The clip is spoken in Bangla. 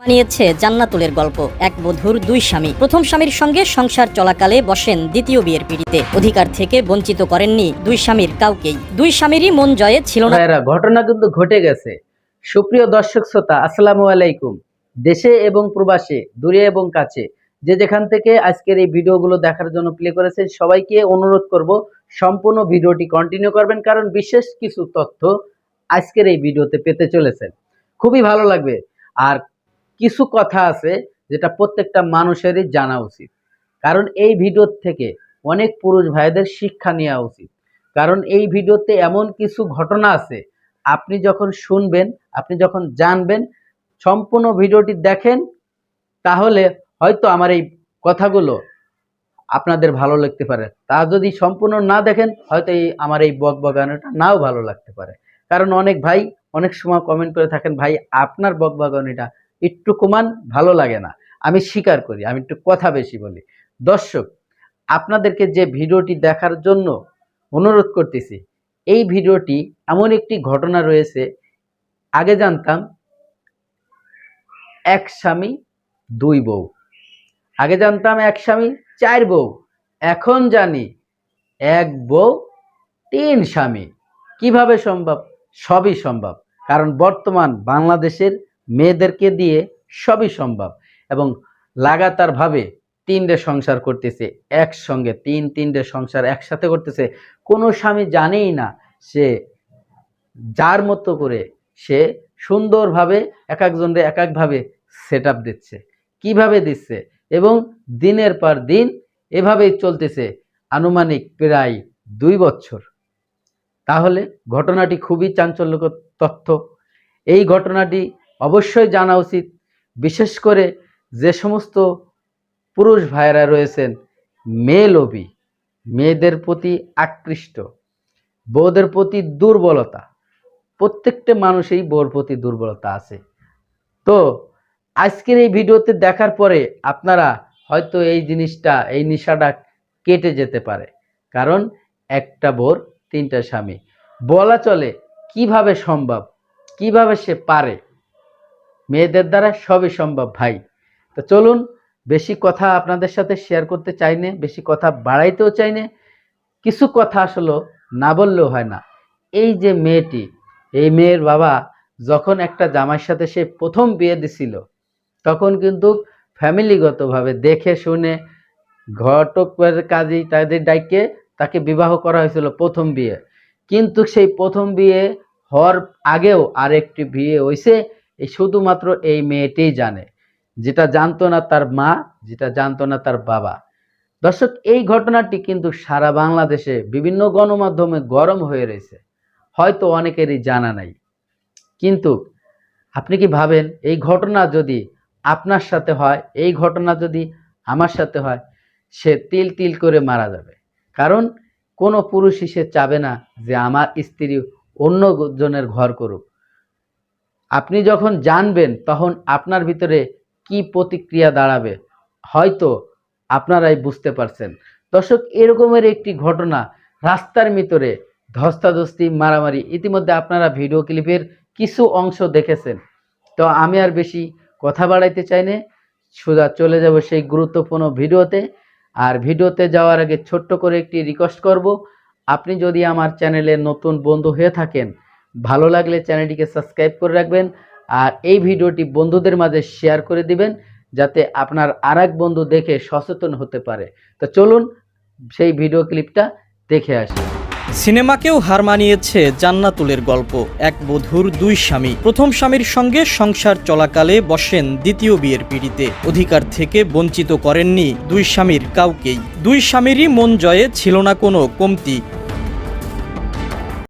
বানিয়েছে জান্নাতুলের গল্প। এক বধুর দুই স্বামী। প্রথম স্বামীর সঙ্গে সংসার চলাকালে বসেন দ্বিতীয় বিয়ের পিড়িতে। অধিকার থেকে বঞ্চিত করেননি দুই স্বামীর কাউকেই। দুই স্বামীরই মন জয়ে ছিল না। ঘটনা কিন্তু ঘটে গেছে। সুপ্রিয় দর্শক, শ্রোতা, আসসালামু আলাইকুম। দেশে এবং প্রবাসে, দূরে এবং কাছে, যে যেখান থেকে আজকের এই ভিডিওগুলো দেখার জন্য প্লে করেছেন, সবাইকে অনুরোধ করব, সম্পূর্ণ ভিডিওটি কন্টিনিউ করবেন, কারণ বিশেষ কিছু তথ্য আজকের এই ভিডিওতে পেতে চলেছেন। খুবই ভালো লাগবে। আর কিছু কথা আছে যেটা প্রত্যেকটা মানুষেরই জানা উচিত। কারণ এই ভিডিও থেকে অনেক পুরুষ ভাইদের শিক্ষা নেওয়া উচিত। কারণ এই ভিডিওতে এমন কিছু ঘটনা আছে, আপনি যখন শুনবেন, আপনি যখন জানবেন, সম্পূর্ণ ভিডিওটি দেখেন, তাহলে হয়তো আমার এই কথাগুলো আপনাদের ভালো লাগতে পারে। তা যদি সম্পূর্ণ না দেখেন, হয়তো এই আমার এই বক নাও ভালো লাগতে পারে। কারণ অনেক ভাই অনেক সময় কমেন্ট করে থাকেন, ভাই, আপনার বক বাগানিটা একটু কমান, ভালো লাগে না। আমি স্বীকার করি, আমি একটু কথা বেশি বলি। দর্শক, আপনাদেরকে যে ভিডিওটি দেখার জন্য অনুরোধ করতেছি, এই ভিডিওটি এমন একটি ঘটনা রয়েছে, আগে জানতাম, এক স্বামী, দুই বউ। আগে জানতাম এক স্বামী, চার বউ। এখন জানি, এক বউ, তিন স্বামী। কীভাবে সম্ভব? সবই সম্ভব। কারণ বর্তমান বাংলাদেশের মেয়েদেরকে দিয়ে সবই সম্ভব এবং লাগাতারভাবে তিনটে সংসার করতেছে, একসঙ্গে তিন তিনটে সংসার একসাথে করতেছে। কোনো স্বামী জানেই না সে যার মতো করে সে সুন্দরভাবে এক একজনকে এক একভাবে সেট আপ দিচ্ছে, কীভাবে দিচ্ছে এবং দিনের পর দিন এভাবেই চলতেছে আনুমানিক প্রায় দুই বছর। তাহলে ঘটনাটি খুবই চাঞ্চল্যকর তথ্য। এই ঘটনাটি অবশ্যই জানা উচিত। বিশেষ করে যে সমস্ত পুরুষ ভাইয়েরা রয়েছেন, মেয়ে লোভী, মেয়েদের প্রতি আকৃষ্ট, বউদের প্রতি দুর্বলতা, প্রত্যেকটা মানুষেই বউর প্রতি দুর্বলতা আছে। তো আজকের এই ভিডিওতে দেখার পরে আপনারা হয়তো এই জিনিসটা, এই নেশাটা কেটে যেতে পারে। কারণ একটা বোর তিনটা স্বামী। বলা চলে কীভাবে সম্ভব, কীভাবে সে পারে মেয়েদের দ্বারা সবই সম্ভব, ভাই। তো চলুন, বেশি কথা আপনাদের সাথে শেয়ার করতে চাই না, বেশি কথা বাড়াইতেও চাই না। কিছু কথা আসলে না বললেও হয় না। এই যে মেয়েটি, এই মেয়ের বাবা যখন একটা জামাইয়ের সাথে সে প্রথম বিয়ে দিছিল, তখন কিন্তু ফ্যামিলিগতভাবে দেখে শুনে ঘটকের কাজী তাদের ডাইকে তাকে বিবাহ করা হয়েছিল প্রথম বিয়ে। কিন্তু সেই প্রথম বিয়ে হওয়ার আগেও আরেকটি বিয়ে হয়েছে এই শুধুমাত্র এই মেয়েটিই জানে। যেটা জানতো না তার মা, যেটা জানতো না তার বাবা। দর্শক, এই ঘটনাটি কিন্তু সারা বাংলাদেশে বিভিন্ন গণমাধ্যমে গরম হয়ে রয়েছে। হয়তো অনেকেরই জানা নাই। কিন্তু আপনি কি ভাবেন, এই ঘটনা যদি আপনার সাথে হয়, এই ঘটনা যদি আমার সাথে হয়, সে তিল তিল করে মারা যাবে। কারণ কোনো পুরুষই সে চাবে না যে আমার স্ত্রী অন্য জনের ঘর করুক। আপনি যখন জানবেন তখন আপনার ভিতরে কি প্রতিক্রিয়া দাঁড়াবে, হয়তো আপনারাই বুঝতে পারছেন। দর্শক, এরকমের একটি ঘটনা রাস্তার ভিতরে ধস্তাধস্তি, মারামারি ইতিমধ্যে আপনারা ভিডিও ক্লিপের কিছু অংশ দেখেছেন। তো আমি আর বেশি কথা বাড়াইতে চাই না, সোজা চলে যাব সেই গুরুত্বপূর্ণ ভিডিওতে। আর ভিডিওতে যাওয়ার আগে ছোট্ট করে একটি রিকোয়েস্ট করব, আপনি যদি আমার চ্যানেলে নতুন বন্ধু হয়ে থাকেন ভালো লাগলে চ্যানেলটিকে সাবস্ক্রাইব করে রাখবেন আর এই ভিডিওটি বন্ধুদের মাঝে শেয়ার করে দিবেন যাতে আপনার আর বন্ধু দেখে সচেতন হতে পারে। তো চলুন সেই ভিডিও ক্লিপটা দেখে আসি। সিনেমাকেও হার মানিয়েছে জান্নাতুলের গল্প। এক বধুর দুই স্বামী। প্রথম স্বামীর সঙ্গে সংসার চলাকালে বসেন দ্বিতীয় বিয়ের পিড়িতে। অধিকার থেকে বঞ্চিত করেননি দুই স্বামীর কাউকেই। দুই স্বামীরই মন জয়ে ছিল না কোনো কমতি।